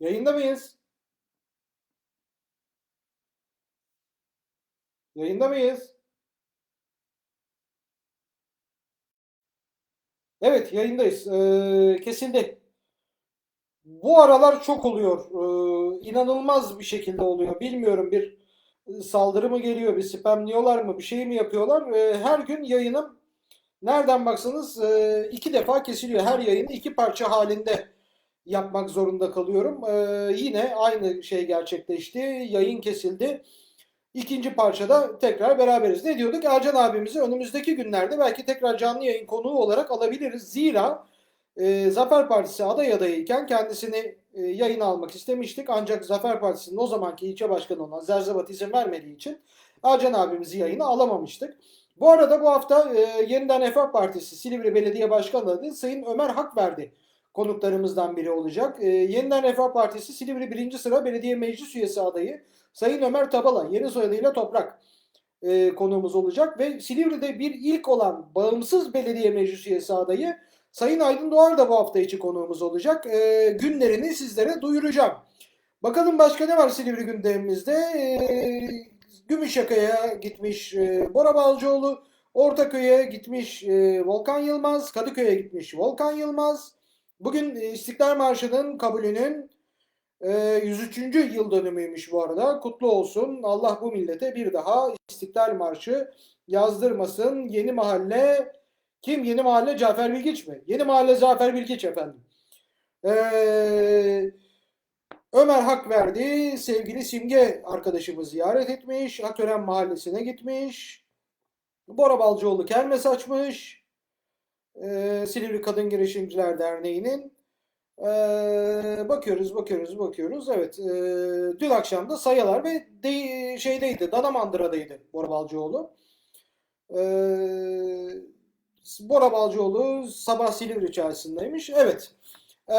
Yayında mıyız? Yayında mıyız? Evet, yayındayız. Ee, kesildi. Bu aralar çok oluyor. Ee, inanılmaz bir şekilde oluyor. Bilmiyorum bir saldırı mı geliyor, bir spamliyorlar mı, bir şey mi yapıyorlar? Ee, her gün yayınım nereden baksanız e, iki defa kesiliyor. Her yayını iki parça halinde yapmak zorunda kalıyorum. Ee, yine aynı şey gerçekleşti. Yayın kesildi. İkinci parçada tekrar beraberiz. Ne diyorduk? Ercan abimizi önümüzdeki günlerde belki tekrar canlı yayın konuğu olarak alabiliriz. Zira e, Zafer Partisi aday adayıyken kendisini e, yayına almak istemiştik. Ancak Zafer Partisi'nin o zamanki ilçe başkanı olan Zerzevat izin vermediği için Ercan abimizi yayına alamamıştık. Bu arada bu hafta e, yeniden Refah Partisi Silivri Belediye Başkanı adayı Sayın Ömer Hakverdi konuklarımızdan biri olacak. E, yeniden Refah Partisi Silivri 1. sıra belediye meclis üyesi adayı Sayın Ömer Tabala yeni soyadıyla Toprak e, konuğumuz olacak ve Silivri'de bir ilk olan bağımsız belediye meclis üyesi adayı Sayın Aydın Doğar da bu hafta içi konuğumuz olacak. E, günlerini sizlere duyuracağım. Bakalım başka ne var Silivri gündemimizde? E, Gümüşyaka'ya gitmiş e, Bora Balcıoğlu, Ortaköy'e gitmiş e, Volkan Yılmaz, Kadıköy'e gitmiş Volkan Yılmaz. Bugün e, İstiklal Marşı'nın kabulünün e, 103. yıl dönümüymüş bu arada. Kutlu olsun. Allah bu millete bir daha İstiklal Marşı yazdırmasın. Yeni mahalle kim? Yeni mahalle Cafer Bilgiç mi? Yeni mahalle Cafer Bilgiç efendim. Eee Ömer Hak verdi. Sevgili Simge arkadaşımı ziyaret etmiş. Akören mahallesine gitmiş. Bora Balcıoğlu kermes açmış. Ee, Silivri Kadın Girişimciler Derneği'nin. Ee, bakıyoruz, bakıyoruz, bakıyoruz. Evet, e, dün akşam da Sayalar ve de, şeydeydi, Danamandıra'daydı Bora Balcıoğlu. Ee, Bora Balcıoğlu sabah Silivri çarşısındaymış. Evet, ee,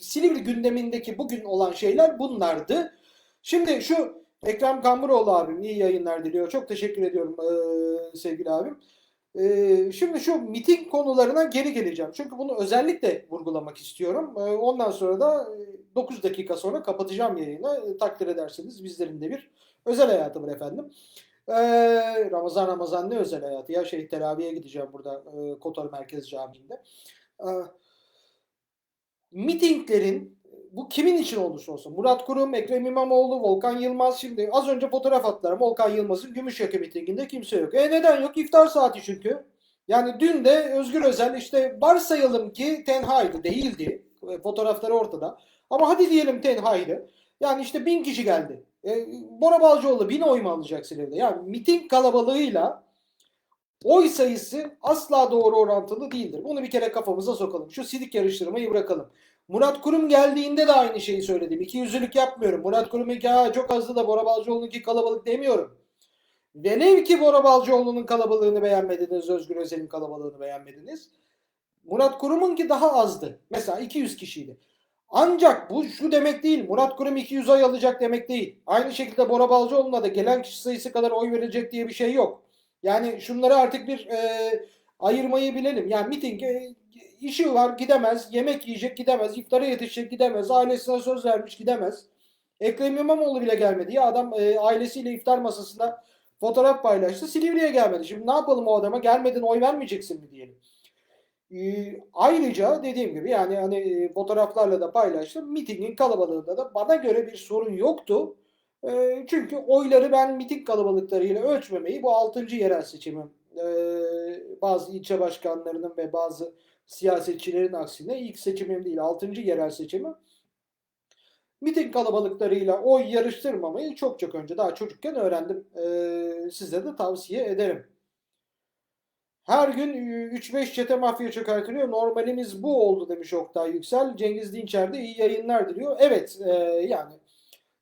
Silivri gündemindeki bugün olan şeyler bunlardı. Şimdi şu Ekrem Kamburoğlu abim iyi yayınlar diliyor. Çok teşekkür ediyorum ee, sevgili abim. Ee, şimdi şu miting konularına geri geleceğim. Çünkü bunu özellikle vurgulamak istiyorum. Ee, ondan sonra da 9 dakika sonra kapatacağım yayını. Ee, takdir ederseniz bizlerin de bir özel hayatı var efendim. Ee, Ramazan Ramazan ne özel hayatı ya şey teraviye gideceğim burada e, Kotor Merkez Camii'nde. Ee, mitinglerin bu kimin için olursa olsun Murat Kurum, Ekrem İmamoğlu, Volkan Yılmaz şimdi az önce fotoğraf attılar Volkan Yılmaz'ın Gümüşyaka mitinginde kimse yok. E neden yok? İftar saati çünkü. Yani dün de Özgür Özel işte varsayalım ki tenhaydı değildi. E, fotoğrafları ortada. Ama hadi diyelim tenhaydı. Yani işte bin kişi geldi. E, Bora Balcıoğlu bin oy mu alacak Silivri'de? Yani miting kalabalığıyla oy sayısı asla doğru orantılı değildir. Bunu bir kere kafamıza sokalım. Şu sidik yarıştırmayı bırakalım. Murat Kurum geldiğinde de aynı şeyi söyledim. İki yüzlülük yapmıyorum. Murat Kurum iki çok azdı da Bora Balcıoğlu'nunki kalabalık demiyorum. Velev ki Bora Balcıoğlu'nun kalabalığını beğenmediniz, Özgür Özel'in kalabalığını beğenmediniz. Murat Kurum'unki daha azdı. Mesela 200 kişiydi. Ancak bu şu demek değil. Murat Kurum 200 oy alacak demek değil. Aynı şekilde Bora Balcıoğlu'na da gelen kişi sayısı kadar oy verecek diye bir şey yok. Yani şunları artık bir e, ayırmayı bilelim. Yani miting e, işi var gidemez, yemek yiyecek gidemez, iftara yetişecek gidemez, ailesine söz vermiş gidemez. Ekrem İmamoğlu bile gelmedi. Ya adam e, ailesiyle iftar masasında fotoğraf paylaştı. Silivri'ye gelmedi. Şimdi ne yapalım o adama? Gelmedin oy vermeyeceksin mi diyelim. E, ayrıca dediğim gibi yani hani e, fotoğraflarla da paylaştım. Mitingin kalabalığında da bana göre bir sorun yoktu. E, çünkü oyları ben miting kalabalıklarıyla ölçmemeyi bu 6. yerel seçimim e, bazı ilçe başkanlarının ve bazı siyasetçilerin aksine ilk seçimim değil 6. yerel seçimi miting kalabalıklarıyla oy yarıştırmamayı çok çok önce daha çocukken öğrendim. Ee, size de tavsiye ederim. Her gün 3-5 çete mafya çökertiliyor. Normalimiz bu oldu demiş Oktay Yüksel. Cengiz Dinçer de iyi yayınlar diliyor. Evet e, yani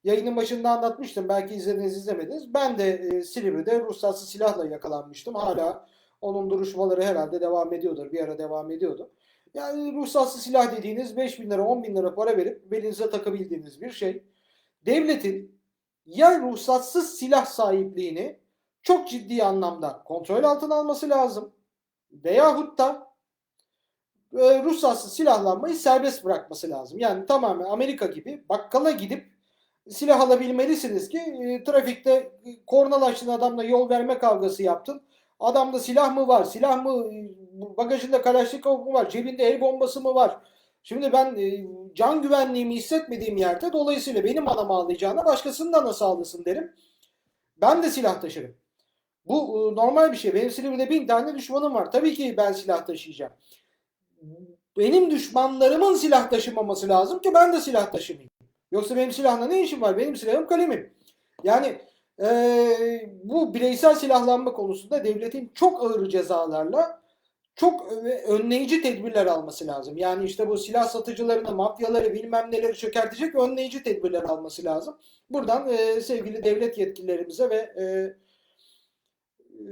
yayının başında anlatmıştım. Belki izlediniz izlemediniz. Ben de e, Silivri'de ruhsatsız silahla yakalanmıştım. Hala onun duruşmaları herhalde devam ediyordur. Bir ara devam ediyordu. Yani ruhsatsız silah dediğiniz 5 bin lira 10 bin lira para verip belinize takabildiğiniz bir şey. Devletin ya ruhsatsız silah sahipliğini çok ciddi anlamda kontrol altına alması lazım. Veyahut da e, ruhsatsız silahlanmayı serbest bırakması lazım. Yani tamamen Amerika gibi bakkala gidip silah alabilmelisiniz ki e, trafikte e, kornalaştın adamla yol verme kavgası yaptın. Adamda silah mı var? Silah mı? Bagajında Kalaşnikov mu var? Cebinde el bombası mı var? Şimdi ben e, can güvenliğimi hissetmediğim yerde dolayısıyla benim anamı ağlayacağına başkasının da nasıl ağlasın derim. Ben de silah taşırım. Bu e, normal bir şey. Benim Silivri'de bin tane düşmanım var. Tabii ki ben silah taşıyacağım. Benim düşmanlarımın silah taşımaması lazım ki ben de silah taşımayayım. Yoksa benim silahla ne işim var? Benim silahım kalemim. Yani e, bu bireysel silahlanma konusunda devletin çok ağır cezalarla çok önleyici tedbirler alması lazım. Yani işte bu silah satıcılarını, mafyaları bilmem neleri çökertecek önleyici tedbirler alması lazım. Buradan e, sevgili devlet yetkililerimize ve e,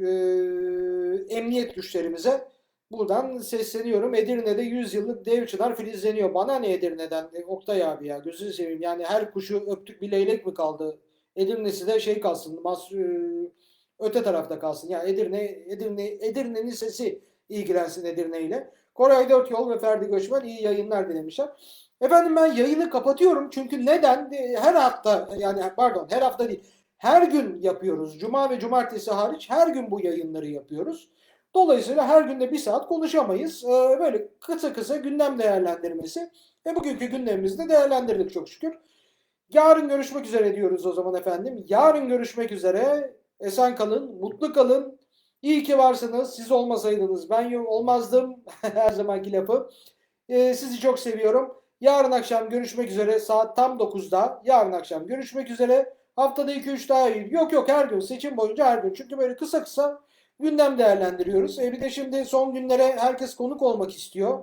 e, emniyet güçlerimize buradan sesleniyorum. Edirne'de 100 yıllık dev çınar filizleniyor. Bana ne Edirne'den? E, Oktay abi ya gözünü seveyim. Yani her kuşu öptük bir leylek mi kaldı? Edirne'si de şey kalsın. Mas, e, öte tarafta kalsın. Ya Edirne, Edirne, Edirne'nin sesi ilgilensin Edirne ile. Koray Dörtyol ve Ferdi Göçmen iyi yayınlar dilemişler. Efendim ben yayını kapatıyorum çünkü neden? E, Her hafta yani pardon her hafta değil. Her gün yapıyoruz. Cuma ve cumartesi hariç her gün bu yayınları yapıyoruz. Dolayısıyla her günde bir saat konuşamayız. Ee, Böyle kısa kısa gündem değerlendirmesi. Ve bugünkü gündemimizi de değerlendirdik çok şükür. Yarın görüşmek üzere diyoruz o zaman efendim. Yarın görüşmek üzere. Esen kalın, mutlu kalın. İyi ki varsınız. Siz olmasaydınız ben olmazdım. Her zamanki lafı. Ee, sizi çok seviyorum. Yarın akşam görüşmek üzere. Saat tam 9'da. Yarın akşam görüşmek üzere. Haftada 2-3 daha iyi. Yok yok her gün. Seçim boyunca her gün. Çünkü böyle kısa kısa gündem değerlendiriyoruz. E bir de şimdi son günlere herkes konuk olmak istiyor.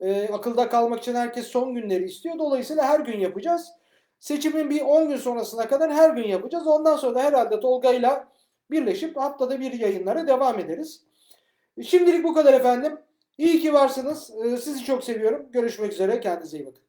E, akılda kalmak için herkes son günleri istiyor. Dolayısıyla her gün yapacağız. Seçimin bir 10 gün sonrasına kadar her gün yapacağız. Ondan sonra da herhalde Tolga'yla birleşip haftada bir yayınlara devam ederiz. Şimdilik bu kadar efendim. İyi ki varsınız. E, Sizi çok seviyorum. Görüşmek üzere. Kendinize iyi bakın.